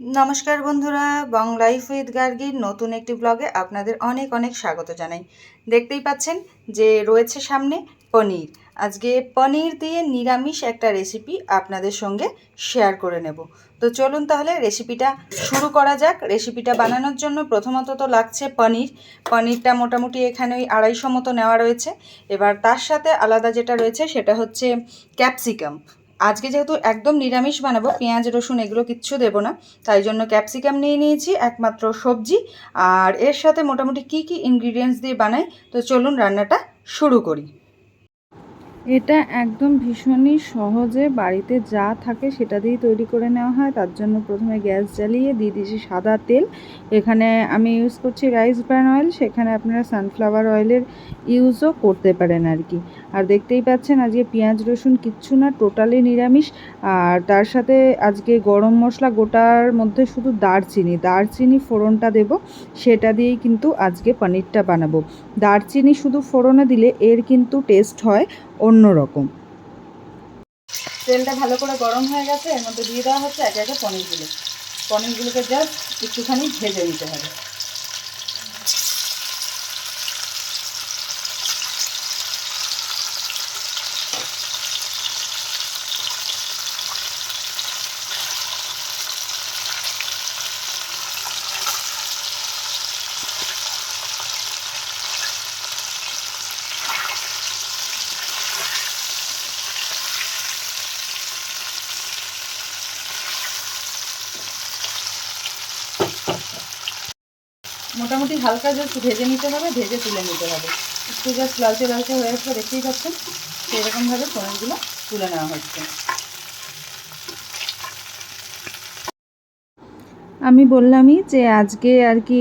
নমস্কার বন্ধুরা, বং life with গার্গির নতুন একটি ব্লগে আপনাদের অনেক অনেক স্বাগত জানাই। দেখতেই পাচ্ছেন যে রয়েছে সামনে পনির। আজকে পনির দিয়ে নিরামিষ একটা রেসিপি আপনাদের সঙ্গে শেয়ার করে নেব। তো চলুন তাহলে রেসিপিটা শুরু করা যাক। রেসিপিটা বানানোর জন্য প্রথমত তো লাগছে পনির। পনিরটা মোটামুটি এখানে ওই আড়াইশো মতো নেওয়া রয়েছে। এবার তার সাথে আলাদা যেটা রয়েছে সেটা হচ্ছে ক্যাপসিকাম। আজকে যেহেতু একদম নিরামিষ বানাবো, পেঁয়াজ, রসুন এগুলো কিচ্ছু দেবো না, তাই জন্য ক্যাপসিকাম নিয়ে নিয়েছি, একমাত্র সবজি। আর এর সাথে মোটামুটি কি কি ইনগ্রিডিয়েন্টস দিয়ে বানাই, তো চলুন রান্নাটা শুরু করি। এটা একদম ভীষণই সহজে বাড়িতে যা থাকে সেটা দিয়েই তৈরি করে নেওয়া হয়। তার জন্য প্রথমে গ্যাস জ্বালিয়ে দিয়ে দিয়েছি সাদা তেল। এখানে আমি ইউজ করছি রাইস ব্র্যান অয়েল সেখানে আপনারা সানফ্লাওয়ার অয়েলের ইউজও করতে পারেন আর কি। আর দেখতেই পাচ্ছেন আজকে পেঁয়াজ, রসুন কিচ্ছু না টোটালি নিরামিষ। আর তার সাথে আজকে গরম মশলা গোটার মধ্যে শুধু দারচিনি দারচিনি ফোড়নটা দেব, সেটা দিয়েই কিন্তু আজকে পনিরটা বানাবো। দারচিনি শুধু ফোড়নে দিলে এর কিন্তু টেস্ট হয়। অন্য রকম। তেলটা ভালো করে গরম হয়ে গেছে, এর মধ্যে দিয়ে দেওয়া হচ্ছে একে একে পনিরগুলো। পনিরগুলোকে জাস্ট একটুখানি ভেজে নিতে হবে। মোটামুটি হালকা জাস্ট ভেজে নিতে হবে, ভেজে তুলে নিতে হবে। একটু জাস্ট লালচে লালচে হয়ে আসলে দেখতেই পাচ্ছেন সেরকমভাবে পনিরগুলো তুলে নেওয়া হচ্ছে। আমি বললামই যে আজকে আর কি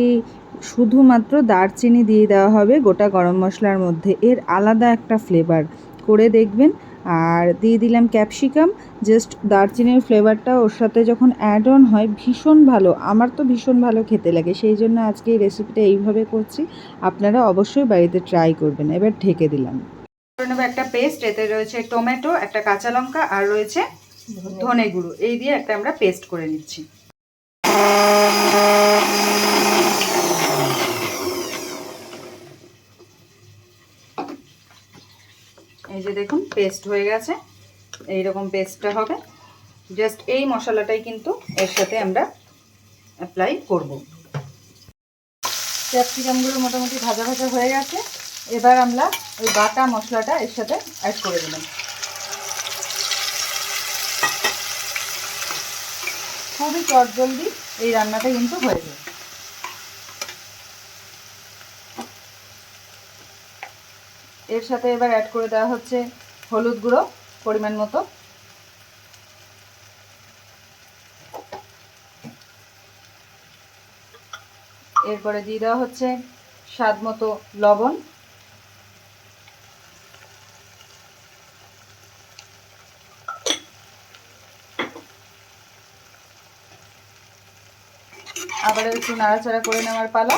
শুধুমাত্র দারচিনি দিয়ে দেওয়া হবে গোটা গরম মশলার মধ্যে। এর আলাদা একটা ফ্লেভার করে দেখবেন। আর দিয়ে দিলাম ক্যাপসিকাম। জাস্ট দারচিনির ফ্লেভারটা ওর সাথে যখন অ্যাড অন হয়, ভীষণ ভালো। আমার তো ভীষণ ভালো খেতে লাগে, সেই জন্য আজকে এই রেসিপিটা এইভাবে করছি। আপনারা অবশ্যই বাড়িতে ট্রাই করবেন। এবার ঢেকে দিলাম। একটা পেস্ট এতে রয়েছে টমেটো একটা কাঁচা লঙ্কা, আর রয়েছে ধনে গুঁড়ো। এই দিয়ে একটা আমরা পেস্ট করে নিচ্ছি। এই যে দেখুন পেস্ট হয়ে গেছে। এই রকম পেস্টটা হবে। জাস্ট এই মশলাটাই কিন্তু এর সাথে আমরা অ্যাপ্লাই করব। ক্যাপসিকামগুলো মোটামুটি ভাজা ভাজা হয়ে গেছে। এবার আমরা ওই বাটা মশলাটা এর সাথে অ্যাড করে দিলাম খুবই চটজলদি এই রান্নাটা কিন্তু হয়ে যায় এর সাথে এবার অ্যাড করে দেওয়া হচ্ছে হলুদ গুঁড়ো পরিমাণ মতো। এরপরে দিয়ে দেওয়া হচ্ছে স্বাদ মতো লবণ। আবার একটু নাড়াচাড়া করে নেওয়ার পালা।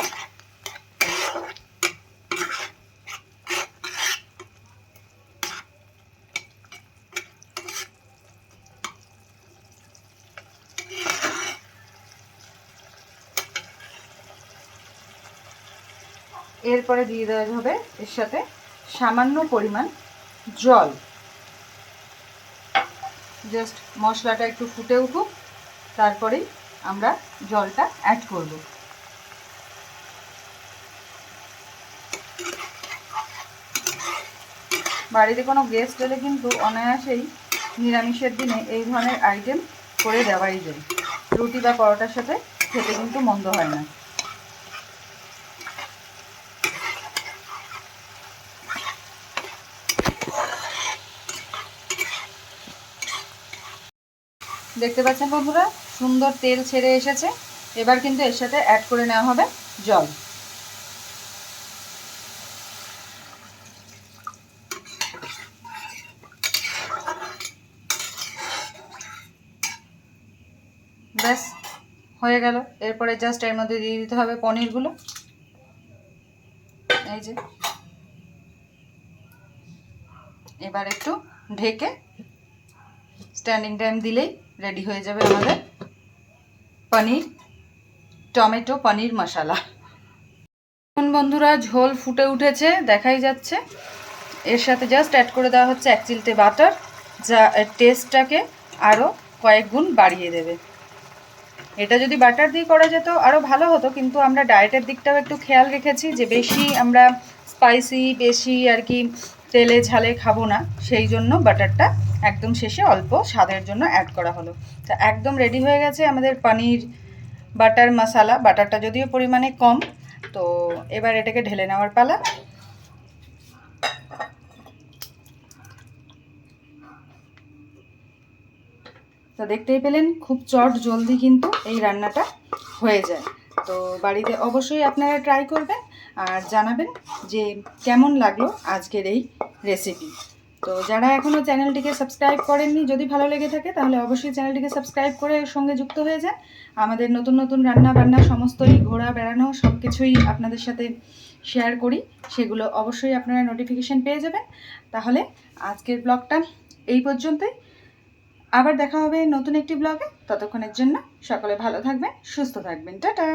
এরপরে দিয়ে দেওয়া হবে এর সাথে সামান্য পরিমাণ জল। জাস্ট মশলাটা একটু ফুটে উঠুক, তারপরেই আমরা জলটা অ্যাড করব। বাড়িতে কোনো গেস্ট এলে কিন্তু অনায়াসেই নিরামিষের দিনে এই ধরনের আইটেম করে দেওয়াই যায়। রুটি বা পরোটার সাথে খেতে কিন্তু মন্দ হয় না। দেখতে পাচ্ছেন বন্ধুরা? সুন্দর তেল ছেড়ে এসেছে। এবার কিন্তু এর সাথে অ্যাড করে নেওয়া হবে জল। ব্যাস, হয়ে গেল। এরপরে জাস্ট এর মধ্যে দিয়ে দিতে হবে পনিরগুলো। এই যে। এবার একটু ঢেকে স্ট্যান্ডিং টাইম দিলেই রেডি হয়ে যাবে আমাদের পনির, টমেটো, পনির মশালা। এখন বন্ধুরা ঝোল ফুটে উঠেছে, দেখাই যাচ্ছে। এর সাথে জাস্ট অ্যাড করে দেওয়া হচ্ছে এক চিলতে বাটার যা টেস্টটাকে আরও কয়েক গুণ বাড়িয়ে দেবে। এটা যদি বাটার দিয়ে করা যেত আরও ভালো হতো, কিন্তু আমরা ডায়েটের দিকটাও একটু খেয়াল রেখেছি যে বেশি আমরা স্পাইসি বেশি আর কি তেলে ঝালে খাব না, সেই জন্য বাটারটা একদম শেষে অল্প স্বাদের জন্য অ্যাড করা হলো। তা একদম রেডি হয়ে গেছে আমাদের পনির বাটার মশালা। বাটারটা যদিও পরিমাণে কম, তো এবার এটাকে ঢেলে নেওয়ার পালা। তো দেখতেই পেলেন, খুব চট জলদি কিন্তু এই রান্নাটা হয়ে যায়। তো বাড়িতে অবশ্যই আপনারা ট্রাই করবেন আর জানাবেন যে কেমন লাগল আজকের এই রেসিপি তো যারা এখনও চ্যানেলটিকে সাবস্ক্রাইব করেননি, যদি ভালো লেগে থাকে, তাহলে অবশ্যই চ্যানেলটিকে সাবস্ক্রাইব করে সঙ্গে যুক্ত হয়ে যান। আমাদের নতুন নতুন রান্না বান্না সমস্তই ঘোরা, বেড়ানো সব কিছুই আপনাদের সাথে শেয়ার করি। সেগুলো অবশ্যই আপনারা নোটিফিকেশান পেয়ে যাবেন। তাহলে আজকের ব্লগটা এই পর্যন্তই। আবার দেখা হবে নতুন একটি ব্লগে ততক্ষণের জন্য সকলে ভালো থাকবেন, সুস্থ থাকবেন। টাটা!